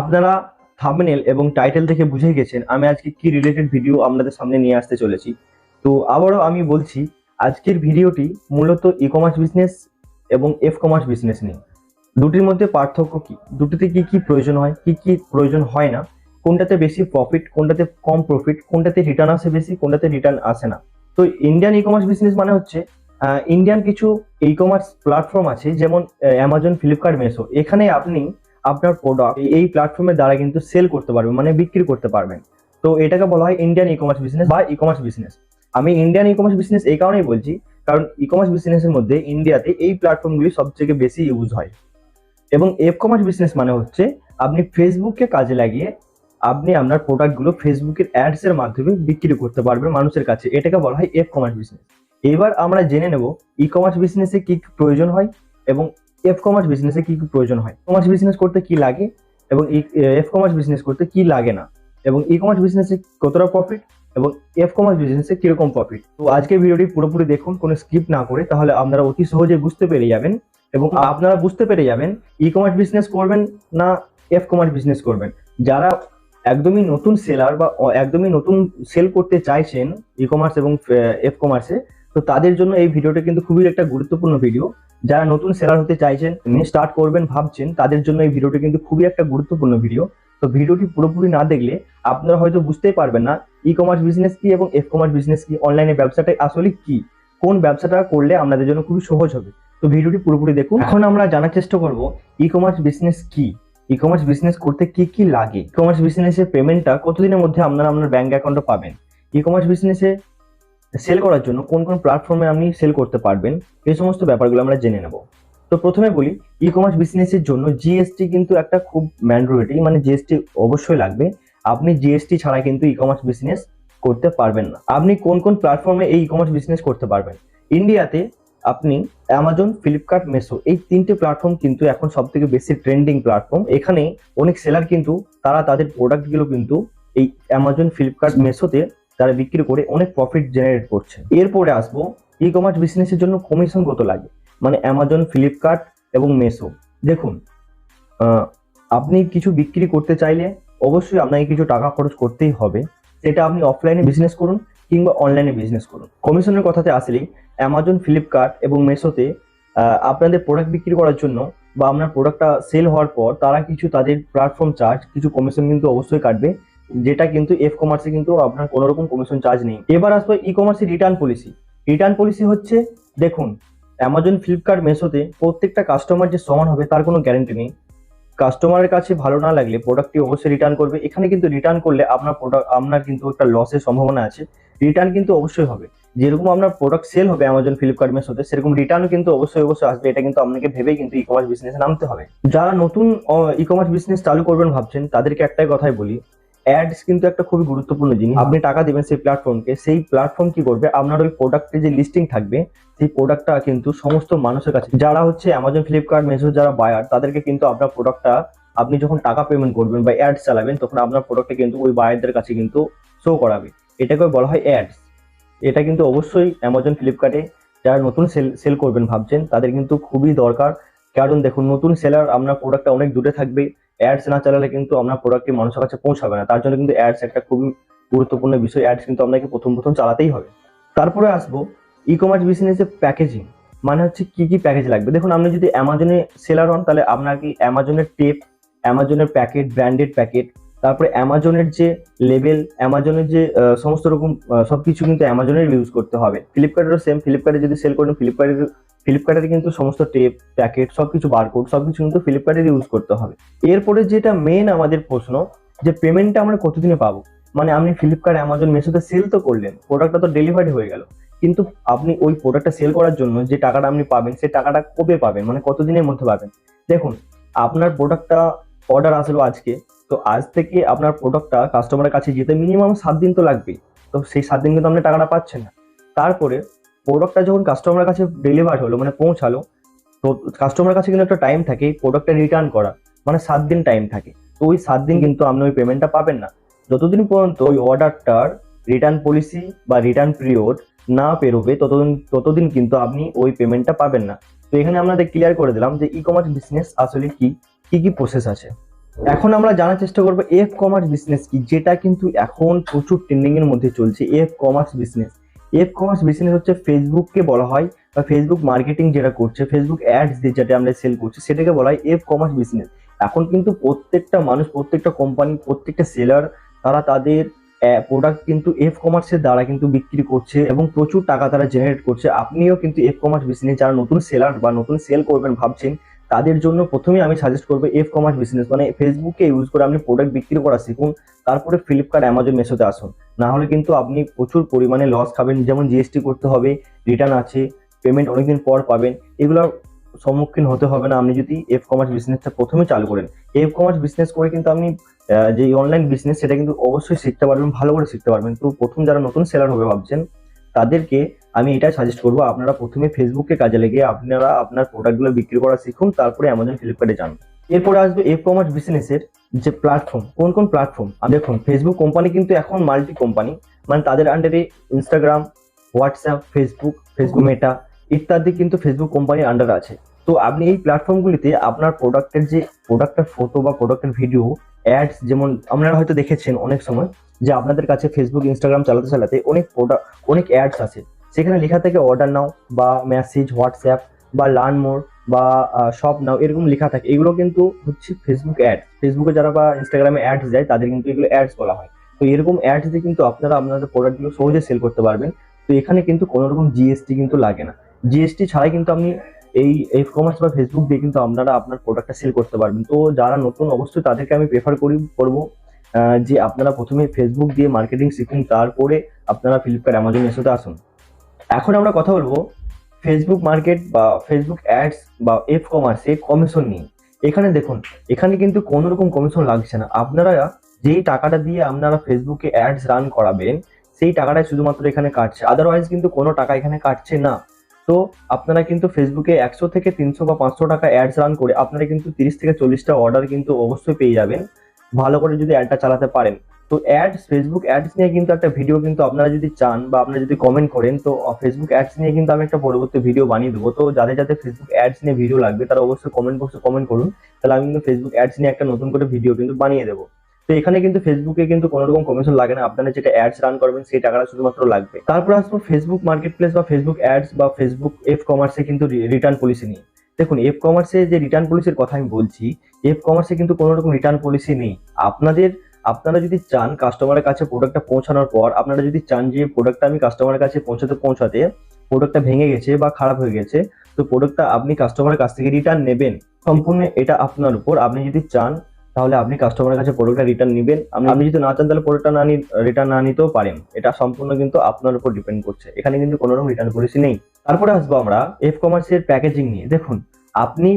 আপনারা থাম্বনেল এবং টাইটেল থেকে বুঝে গেছেন আমি আজকে কি রিলেটেড ভিডিও আপনাদের সামনে নিয়ে আসতে চলেছি। তো আবারও আমি বলছি, আজকের ভিডিওটি মূলত ই কমার্স বিজনেস এবং এফ কমার্স বিজনেস নিয়ে। দুটির মধ্যে পার্থক্য কি? দুটিতে কি কি প্রয়োজন হয়? কি কি প্রয়োজন হয় না? কোনটাতে বেশি প্রফিট কোনটাতে কম প্রফিট কোনটাতে রিটার্ন আসে বেশি, কোনটাতে রিটার্ন আসে না। তো ইন্ডিয়ান ই কমার্স বিজনেস মানে হচ্ছে ইন্ডিয়ান কিছু ই কমার্স প্ল্যাটফর্ম আছে, যেমন অ্যামাজন ফ্লিপকার্ট মেসো এখানে আপনি আপনার প্রোডাক্ট এই প্ল্যাটফর্মের দ্বারা কিন্তু সেল করতে পারবেন মানে বিক্রি করতে পারবেন। তো এটাকে বলা হয় ইন্ডিয়ান ই কমার্স বিজনেস বা ই কমার্স বিজনেস আমি ইন্ডিয়ান ই কমার্স বিজনেস এই কারণেই বলছি, কারণ ই কমার্স বিজনেসের মধ্যে ইন্ডিয়াতে এই প্ল্যাটফর্মগুলি সবথেকে বেশি ইউজ হয়। এবং এফ কমার্স বিজনেস মানে হচ্ছে, আপনি ফেসবুককে কাজে লাগিয়ে আপনি আপনার প্রোডাক্টগুলো ফেসবুকের অ্যাডস এর মাধ্যমে বিক্রি করতে পারবেন মানুষের কাছে। এটাকে বলা হয় এফ কমার্স বিজনেস এবার আমরা জেনে নেব ই কমার্স বিজনেসে কি কি প্রয়োজন হয় এবং এফ কমার্স বিজনেসে কি কি প্রয়োজন হয়? কমার্স বিজনেস করতে কি লাগে? এবং এফ কমার্স বিজনেস করতে কি লাগে না? এবং ই কমার্স বিজনেসে কতটা প্রফিট এবং এফ কমার্স বিজনেসে কীরকম প্রফিট তো আজকের ভিডিওটি পুরোপুরি দেখুন, কোনো স্কিপ না করে, তাহলে আপনারা অতি সহজে বুঝতে পেরে যাবেন। এবং আপনারা বুঝতে পেরে যাবেন ই কমার্স বিজনেস করবেন না এফ কমার্স বিজনেস করবেন। যারা একদমই নতুন সেলার বা, একদমই নতুন সেল করতে চাইছেন ই কমার্স এবং এফ কমার্সে তো তাদের জন্য এই ভিডিওটা কিন্তু খুবই একটা গুরুত্বপূর্ণ ভিডিও। যারা নতুন সেলার হতে চাইছেন স্টার্ট করবেন, ভাবছেন, তাদের জন্য এই ভিডিওটা কিন্তু খুবই একটা গুরুত্বপূর্ণ ভিডিও। তো ভিডিওটি পুরোপুরি না দেখলে আপনারা হয়তো বুঝতেই পারবেন না ই কমার্স বিজনেস কি এবং এফ কমার্স বিজনেস কি অনলাইনে ব্যবসাটা আসলে কি? কোন ব্যবসাটা করলে আপনাদের জন্য খুবই সহজ হবে? তো ভিডিওটি পুরোপুরি দেখুন। এখন আমরা জানার চেষ্টা করব ই কমার্স বিজনেস কি? ই কমার্স বিজনেস করতে কি কি লাগে? ই কমার্স বিজনেসের পেমেন্টটা কতদিনের মধ্যে আপনারা আপনার ব্যাংক অ্যাকাউন্টে পাবেন? ই কমার্স বিজনেসে সেল করার জন্য কোন কোন প্ল্যাটফর্মে আপনি সেল করতে পারবেন, এই সমস্ত ব্যাপারগুলো আমরা জেনে নেব। তো প্রথমে বলি ই কমার্স বিজনেসের জন্য জিএসটি কিন্তু একটা খুব ম্যান্ডেটরি মানে জিএসটি অবশ্যই লাগবে। আপনি জিএসটি ছাড়া কিন্তু ই কমার্স বিজনেস করতে পারবেন না। আপনি কোন কোন প্ল্যাটফর্মে এই ই কমার্স বিজনেস করতে পারবেন? ইন্ডিয়াতে আপনি অ্যামাজন ফ্লিপকার্ট মেসো এই তিনটে প্ল্যাটফর্ম কিন্তু এখন সব থেকে বেশি ট্রেন্ডিং প্ল্যাটফর্ম এখানে অনেক সেলার কিন্তু তারা তাদের প্রোডাক্টগুলো কিন্তু এই অ্যামাজন ফ্লিপকার্ট মেসোতে তারা বিক্রি করে অনেক প্রফিট জেনারেট করছে। এরপরে আসব ই কমার্স বিজনেসের জন্য কমিশন কত লাগে? মানে অ্যামাজন ফ্লিপকার্ট এবং মেসো দেখুন আপনি কিছু বিক্রি করতে চাইলে অবশ্যই আপনাকে কিছু টাকা খরচ করতেই হবে। সেটা আপনি অফলাইনে বিজনেস করুন কিংবা অনলাইনে বিজনেস করুন। কমিশনের কথাতে আসলেই অ্যামাজন ফ্লিপকার্ট এবং মেসোতে আপনাদের প্রোডাক্ট বিক্রি করার জন্য বা আপনার প্রোডাক্টটা সেল হওয়ার পর তারা কিছু তাদের প্ল্যাটফর্ম চার্জ কিছু কমিশন কিন্তু অবশ্যই কাটবে। যেটা কিন্তু এফ কমার্সে কিন্তু আপনার কোনো রকম কমিশন চার্জ নেই। এবার আসব ই কমার্সের রিটার্ন পলিসি রিটার্ন পলিসি হচ্ছে, দেখুন অ্যামাজন ফ্লিপকার্ট মেসোতে প্রত্যেকটা কাস্টমার যে সমান হবে তার কোনো গ্যারান্টি নেই। কাস্টমারের কাছে ভালো না লাগলে প্রোডাক্টটি অবশ্যই রিটার্ন করবে। এখানে কিন্তু রিটার্ন করলে আপনার প্রোডাক্ট আপনার কিন্তু একটা লসের সম্ভাবনা আছে। রিটার্ন কিন্তু অবশ্যই হবে। যেরকম আপনার প্রোডাক্ট সেল হবে অ্যামাজন ফ্লিপকার্ট মেসোতে সেরকম রিটার্ন কিন্তু অবশ্যই অবশ্যই আসবে। এটা কিন্তু আপনাকে ভেবেই কিন্তু ই কমার্স বিজনেসে নামতে হবে। যারা নতুন ই কমার্স বিজনেস চালু করবেন ভাবছেন, তাদেরকে একটাই কথাই বলি অ্যাডস কিন্তু একটা খুবই গুরুত্বপূর্ণ জিনিস। আপনি টাকা দেবেন সেই প্ল্যাটফর্মকে সেই প্ল্যাটফর্ম কি করবে? আপনার ওই প্রোডাক্টের যে লিস্টিং থাকবে, সেই প্রোডাক্টটা কিন্তু সমস্ত মানুষের কাছে, যারা হচ্ছে অ্যামাজন ফ্লিপকার্ট মেসো যারা বায়ার তাদেরকে কিন্তু আপনার প্রোডাক্টটা আপনি যখন টাকা পেমেন্ট করবেন বা অ্যাডস চালাবেন, তখন আপনার প্রোডাক্টটা কিন্তু ওই বায়ারদের কাছে কিন্তু শো করাবে। এটাকে বলা হয় অ্যাডস এটা কিন্তু অবশ্যই অ্যামাজন ফ্লিপকার্টে যারা নতুন সেল সেল করবেন ভাবছেন, তাদের কিন্তু খুবই দরকার। কারণ দেখুন, নতুন সেলার আপনার প্রোডাক্টটা অনেক দূরে থাকবে। অ্যাডস না চালালে কিন্তু আপনার প্রোডাক্টটি মানুষের কাছে পৌঁছাবে না। তার জন্য কিন্তু অ্যাডস একটা খুবই গুরুত্বপূর্ণ বিষয়। অ্যাডস কিন্তু আপনাকে প্রথম প্রথম চালাতেই হবে। তারপরে আসব ই কমার্স বিজনেসে প্যাকেজিং মানে হচ্ছে কি কি প্যাকেজ লাগবে? দেখুন, আপনি যদি অ্যামাজনে সেলার হন, তাহলে আপনার কি অ্যামাজনের টেপ অ্যামাজনের প্যাকেট ব্র্যান্ডেড প্যাকেট তারপরে অ্যামাজনের যে লেভেল অ্যামাজনের যে সমস্ত রকম সব কিছু কিন্তু অ্যামাজনের ইউজ করতে হবে। ফ্লিপকার্টেরও সেম ফ্লিপকার্টে যদি সেল করেন, ফ্লিপকার্টের ফ্লিপকার্টের কিন্তু সমস্ত টেপ প্যাকেট সবকিছু বারকোড সব কিছু কিন্তু ফ্লিপকার্টের ইউজ করতে হবে। এরপরে যেটা মেন আমাদের প্রশ্ন, যে পেমেন্টটা আমরা কতদিনে পাবো? মানে আপনি ফ্লিপকার্ট, অ্যামাজন মেসোতে সেল তো করলেন প্রোডাক্টটা তো ডেলিভারি হয়ে গেল। কিন্তু আপনি ওই প্রোডাক্টটা সেল করার জন্য যে টাকাটা আপনি পাবেন সেই টাকাটা কবে পাবেন? মানে কতদিনের মধ্যে পাবেন? দেখুন, আপনার প্রোডাক্টটা অর্ডার আসলো আজকে তো আজ থেকে আপনার প্রোডাক্টটা কাস্টমারের কাছে যেতে মিনিমাম সাত দিন তো লাগবেই। তো সেই সাত দিন কিন্তু আপনি টাকাটা পাচ্ছেন না। তারপরে প্রোডাক্টটা যখন কাস্টমারের কাছে ডেলিভার হলো মানে পৌঁছালো, তো কাস্টমারের কাছে কিন্তু একটা টাইম থাকে প্রোডাক্টটা রিটার্ন করা। মানে সাত দিন টাইম থাকে। তো ওই সাত দিন কিন্তু আপনি ওই পেমেন্টটা পাবেন না। যতদিন পর্যন্ত ওই অর্ডারটার রিটার্ন পলিসি বা রিটার্ন পিরিয়ড না পেরোবে, ততদিন ততদিন কিন্তু আপনি ওই পেমেন্টটা পাবেন না। তো এখানে আপনাদের ক্লিয়ার করে দিলাম যে ই কমার্স বিজনেস আসলে কি কি কি প্রসেস আছে। এখন আমরা জানার চেষ্টা করব এফ কমার্স বিজনেস কি, যেটা কিন্তু এখন প্রচুর ট্রেন্ডিং এর মধ্যে চলছে F commerce business F commerce business হচ্ছে ফেসবুককে বলা হয়, বা ফেসবুক মার্কেটিং যেটা করছে ফেসবুক অ্যাডস দিয়ে যেটা আমরা সেল করছি, সেটাকে বলা হয় এফ কমার্স বিজনেস এখন কিন্তু প্রত্যেকটা মানুষ, প্রত্যেকটা কোম্পানি প্রত্যেকটা সেলার তারা তাদের প্রোডাক্ট কিন্তু এফ কমার্সের দ্বারা কিন্তু বিক্রি করছে এবং প্রচুর টাকা তারা জেনারেট করছে। আপনিও কিন্তু এফ কমার্স বিজনেস যারা নতুন সেলার বা নতুন সেল করবেন ভাবছেন তাদের জন্য প্রথমেই আমি সাজেস্ট করব এফ কমার্স বিজনেস মানে ফেসবুকে ইউজ করে আপনি প্রোডাক্ট বিক্রি করা শিখুন, তারপরে ফ্লিপকার্ট অ্যামাজন মেসোতে আসুন। না হলে কিন্তু আপনি প্রচুর পরিমাণে লস খাবেন, যেমন জিএসটি করতে হবে রিটার্ন আছে পেমেন্ট অনেকদিন পর পাবেন এগুলোর সম্মুখীন হতে হবে না। আপনি যদি এফ কমার্স বিজনেসটা প্রথমে চালু করেন এফ কমার্স বিজনেস করে কিন্তু আপনি যে অনলাইন বিজনেস সেটা কিন্তু অবশ্যই শিখতে পারবেন, ভালো করে শিখতে পারবেন। তো প্রথম যারা নতুন সেলার হবে ভাবছেন, তাদেরকে আমি এটাই সাজেস্ট করব, আপনারা প্রথমে ফেসবুকে কাজে লেগে আপনারা আপনার প্রোডাক্টগুলো বিক্রি করা শিখুন, তারপরে অ্যামাজন ফ্লিপকার্টে যান। এরপরে আসবে এফ কমার্স বিজনেসের যে প্ল্যাটফর্ম কোন কোন প্ল্যাটফর্ম দেখুন ফেসবুক কোম্পানি কিন্তু এখন মাল্টি কোম্পানি মানে তাদের আন্ডারে Instagram WhatsApp Facebook Facebook Meta ইত্যাদি কিন্তু ফেসবুক কোম্পানির আন্ডার আছে। তো আপনি এই প্ল্যাটফর্মগুলিতে আপনার প্রোডাক্টের যে প্রোডাক্টের ফটো বা প্রোডাক্টের ভিডিও অ্যাডস যেমন আপনারা হয়তো দেখেছেন অনেক সময়, যে আপনাদের কাছে ফেসবুক ইনস্টাগ্রাম চালাতে চালাতে অনেক প্রোডাক্ট অনেক অ্যাডস আছে সেখানে লেখা থাকে অর্ডার নাও বা মেসেজ হোয়াটসঅ্যাপ বা লার্ন মোর বা শপ নাও, এরকম লেখা থাকে। এগুলো কিন্তু হচ্ছে ফেসবুক অ্যাড ফেসবুকে যারা বা ইনস্টাগ্রামে অ্যাডস যায় তাদের কিন্তু এগুলো অ্যাডস বলা হয়। তো এরকম অ্যাডস দিয়ে কিন্তু আপনারা আপনাদের প্রোডাক্টগুলো সহজে সেল করতে পারবেন। তো এখানে কিন্তু কোনো রকম জিএসটি কিন্তু লাগে না। জিএসটি ছাড়াই কিন্তু আপনি এই এফ কমার্স বা ফেসবুক দিয়ে কিন্তু আপনারা আপনার প্রোডাক্টটা সেল করতে পারবেন। তো যারা নতুন অবশ্যই তাদেরকে আমি প্রেফার করি, করব যে আপনারা প্রথমে ফেসবুক দিয়ে মার্কেটিং শিখুন, তারপরে আপনারা ফ্লিপকার্ট অ্যামাজন এসোতে আসুন। এখন আমরা কথা বলব ফেসবুক মার্কেট বা ফেসবুক অ্যাডস বা এফ কমার্সে কমিশন নিয়ে। এখানে দেখুন, এখানে কিন্তু কোনো রকম কমিশন লাগছে না। আপনারা যেই টাকাটা দিয়ে আপনারা ফেসবুকে অ্যাডস রান করাবেন, সেই টাকাটাই শুধুমাত্র এখানে কাটছে। আদারওয়াইজ কিন্তু কোনো টাকা এখানে কাটছে না। তো আপনারা কিন্তু ফেসবুকে একশো থেকে তিনশো বা পাঁচশো টাকা অ্যাডস রান করে আপনারা কিন্তু তিরিশ থেকে চল্লিশটা অর্ডার কিন্তু অবশ্যই পেয়ে যাবেন। ভালো করে যদি অ্যাডটা চালাতে পারেন। তো অ্যাডস ফেসবুক অ্যাডস নিয়ে কিন্তু একটা ভিডিও কিন্তু আপনারা যদি চান বা আপনারা যদি কমেন্ট করেন, তো ফেসবুক অ্যাডস নিয়ে কিন্তু আমি একটা পরবর্তী ভিডিও বানিয়ে দেবো। তো যাদের যাদের ফেসবুক অ্যাডস নিয়ে ভিডিও লাগবে, তারা অবশ্যই কমেন্ট বক্সে কমেন্ট করুন। তাহলে আমি কিন্তু ফেসবুক অ্যাডস নিয়ে একটা নতুন করে ভিডিও কিন্তু বানিয়ে দেবো। তো এখানে কিন্তু ফেসবুকে কিন্তু কোনো রকম কমিশন লাগে না। আপনারা যেটা অ্যাডস রান করবেন, সেই টাকাটা শুধুমাত্র লাগবে। তারপর আসব ফেসবুক মার্কেট প্লেস বা ফেসবুক অ্যাডস বা ফেসবুক এফ কমার্সে কিন্তু রিটার্ন পলিসি নিয়ে। দেখুন এফ কমার্সে যে রিটার্ন পলিসির কথা আমি বলছি এফ কমার্সে কিন্তু কোনো রকম রিটার্ন পলিসি নেই। আপনাদের, আপনারা যদি চান কাস্টমারের কাছে প্রোডাক্টটা পৌঁছানোর পর, আপনারা যদি চান যে প্রোডাক্টটা আমি কাস্টমারের কাছে পৌঁছাতে পৌঁছাতে প্রোডাক্টটা ভেঙে গেছে বা খারাপ হয়ে গেছে, তো প্রোডাক্টটা আপনি কাস্টমারের কাছ থেকে রিটার্ন নেবেন। সম্পূর্ণ এটা আপনার উপর। আপনি যদি চান তাহলে আপনি কাস্টমারের কাছে প্রোডাক্টটা রিটার্ন নেবেন। আপনি যদি না চান, তাহলে প্রোডাক্টটা না রিটার্ন না নিতেও পারেন। এটা সম্পূর্ণ কিন্তু আপনার উপর ডিপেন্ড করছে। এখানে কিন্তু কোনো রকম রিটার্ন পলিসি নেই। তারপরে আসব আমরা এফ কমার্সের প্যাকেজিং নিয়ে। দেখুন, আপনি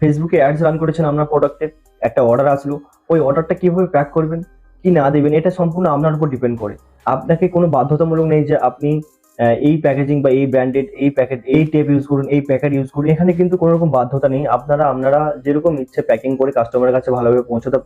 ফেসবুকে অ্যাডস রান করেছেন আপনার প্রোডাক্টের একটা অর্ডার আসলো। ওই অর্ডারটা কীভাবে প্যাক করবেন, কি না দেবেন, এটা সম্পূর্ণ আপনার উপর ডিপেন্ড করে। আপনাকে কোনো বাধ্যতামূলক নেই যে আপনি এই প্যাকেজিং বা এই ব্র্যান্ডেড এই প্যাকেট এই টেপ ইউজ করুন, এই প্যাকেট ইউজ করুন, এখানে কিন্তু কোনো রকম বাধ্যতা নেই। আপনারা আপনারা যেরকম ইচ্ছে প্যাকিং করে কাস্টমারের কাছে ভালোভাবে পৌঁছাতে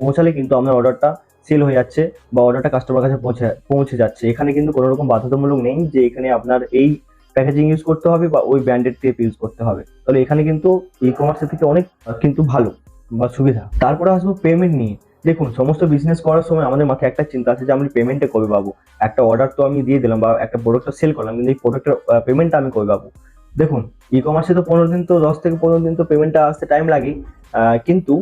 পৌঁছালে কিন্তু আপনার অর্ডারটা সেল হয়ে যাচ্ছে বা অর্ডারটা কাস্টমার কাছে পৌঁছে পৌঁছে যাচ্ছে। এখানে কিন্তু কোনো রকম বাধ্যতামূলক নেই যে এখানে আপনার এই প্যাকেজিং ইউজ করতে হবে বা ওই ব্র্যান্ডেড টেপ ইউজ করতে হবে। তাহলে এখানে কিন্তু ই কমার্সের থেকে অনেক কিন্তু ভালো বা সুবিধা। তারপরে আসব পেমেন্ট নিয়ে। দেখুন, সমস্ত বিজনেস করার সময় আমাদের মাথায় একটা চিন্তা আছে যে, আমি পেমেন্টটা কবে পাবো? একটা অর্ডার তো আমি দিয়ে দিলাম বা একটা প্রোডাক্টটা সেল করলাম, কিন্তু এই প্রোডাক্টের পেমেন্টটা আমি কবে পাবো? দেখুন ই কমার্সে তো পনেরো দিন তো, দশ থেকে পনেরো দিন তো পেমেন্টটা আসতে টাইম লাগে কিন্তু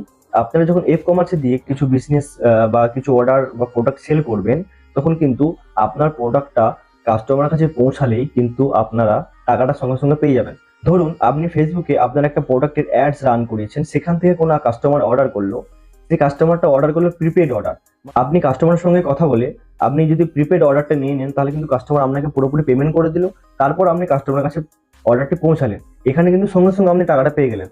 আপনারা যখন এফ কমার্সে দিয়ে কিছু বিজনেস বা কিছু অর্ডার বা প্রোডাক্ট সেল করবেন, তখন কিন্তু আপনার প্রোডাক্টটা কাস্টমারের কাছে পৌঁছালেই কিন্তু আপনারা টাকাটা সঙ্গে সঙ্গে পেয়ে যাবেন। ধরুন, আপনি ফেসবুকে আপনার একটা প্রোডাক্টের অ্যাডস রান করিয়েছেন, সেখান থেকে কোনো কাস্টমার অর্ডার করল সেই কাস্টমারটা অর্ডার করল প্রিপেড অর্ডার আপনি কাস্টমারের সঙ্গে কথা বলে আপনি যদি প্রিপেড অর্ডারটা নিয়ে নেন, তাহলে কিন্তু কাস্টমার আপনাকে পুরোপুরি পেমেন্ট করে দিল, তারপর আপনি কাস্টমারের কাছে অর্ডারটি পৌঁছালেন। এখানে কিন্তু সঙ্গে সঙ্গে আপনি টাকাটা পেয়ে গেলেন।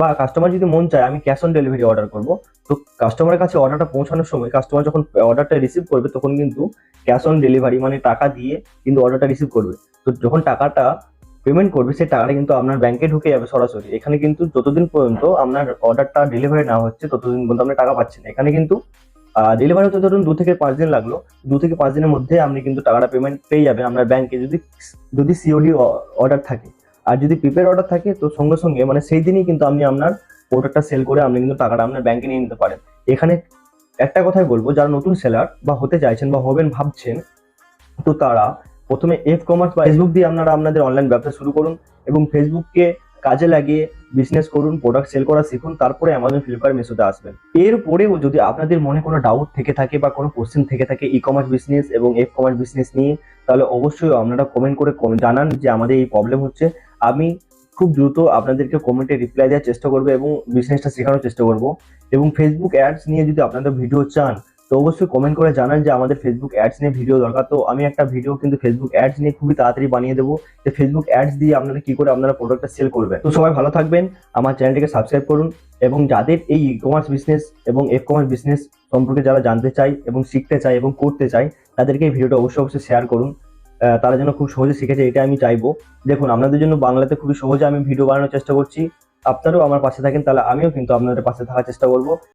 বা কাস্টমার যদি মন চায়, আমি ক্যাশ অন ডেলিভারি অর্ডার করব। তো কাস্টমারের কাছে অর্ডারটা পৌঁছানোর সময় কাস্টমার যখন অর্ডারটা রিসিভ করবে, তখন কিন্তু ক্যাশ অন ডেলিভারি মানে টাকা দিয়ে কিন্তু অর্ডারটা রিসিভ করবে। তো যখন টাকাটা পেমেন্ট করবে, সেই টাকাটা কিন্তু আপনার ব্যাংকে ঢুকে যাবে সরাসরি। এখানে কিন্তু যতদিন পর্যন্ত আপনার অর্ডারটা ডেলিভারি না হচ্ছে, ততদিন পর্যন্ত আপনি টাকা পাচ্ছেন এখানে কিন্তু ডেলিভারি হতে ধরুন দু থেকে পাঁচ দিন লাগল। দু থেকে পাঁচ দিনের মধ্যে আপনি কিন্তু টাকাটা পেমেন্ট পেয়ে যাবেন আপনার ব্যাংকে যদি যদি সিওডি অর্ডার থাকে। আর যদি প্রিপেড অর্ডার থাকে, তো সঙ্গে সঙ্গে মানে সেই দিনই কিন্তু আপনি আপনার প্রোডাক্টটা সেল করে আপনি কিন্তু টাকাটা আপনার ব্যাংকে নিয়ে নিতে পারেন। এখানে একটা কথাই বলব, যারা নতুন সেলার বা হতে চাইছেন বা হবেন, ভাবছেন, তো তারা প্রথমে এফ কমার্স বা ফেসবুক দিয়ে আপনারা আপনাদের অনলাইন ব্যবসা শুরু করুন এবং ফেসবুককে কাজে লাগিয়ে বিজনেস করুন প্রোডাক্ট সেল করা শিখুন, তারপরে অ্যামাজন ফ্লিপকার্ট মিশোতে আসবেন। এরপরেও যদি আপনাদের মনে কোনো ডাউট থেকে থাকে বা কোনো কোশ্চেন থেকে থাকে ই কমার্স বিজনেস এবং এফ কমার্স বিজনেস নিয়ে, তাহলে অবশ্যই আপনারা কমেন্ট করে জানান যে আমাদের এই প্রবলেম হচ্ছে। আমি খুব দ্রুত আপনাদেরকে কমেন্টে রিপ্লাই দেওয়ার চেষ্টা করব এবং বিজনেসটা শেখানোর চেষ্টা করব। এবং ফেসবুক অ্যাডস নিয়ে যদি আপনাদের ভিডিও চান তো অবশ্যই কমেন্ট করে জানান যে আমাদের ফেসবুক অ্যাডস নিয়ে ভিডিও দরকার। তো আমি একটা ভিডিও কিন্তু ফেসবুক অ্যাডস নিয়ে খুবই তাড়াতাড়ি বানিয়ে দেবো। যে ফেসবুক অ্যাডস দিয়ে আপনারা কি করে আপনারা প্রোডাক্টটা সেল করবেন। তো সবাই ভালো থাকবেন, আমার চ্যানেলটিকে সাবস্ক্রাইব করুন এবং যাদের এই ই কমার্স বিজনেস এবং এফ কমার্স বিজনেস সম্পর্কে যারা জানতে চাই এবং শিখতে চাই এবং করতে চাই, তাদেরকে এই ভিডিওটা অবশ্যই অবশ্যই শেয়ার করুন। তারা যেন খুব সহজে শিখেছে এটা আমি চাইব। দেখুন, আপনাদের জন্য বাংলাতে খুবই সহজে আমি ভিডিও বানানোর চেষ্টা করছি। আপনারাও আমার পাশে থাকেন, তাহলে আমিও কিন্তু আপনাদের পাশে থাকার চেষ্টা করব।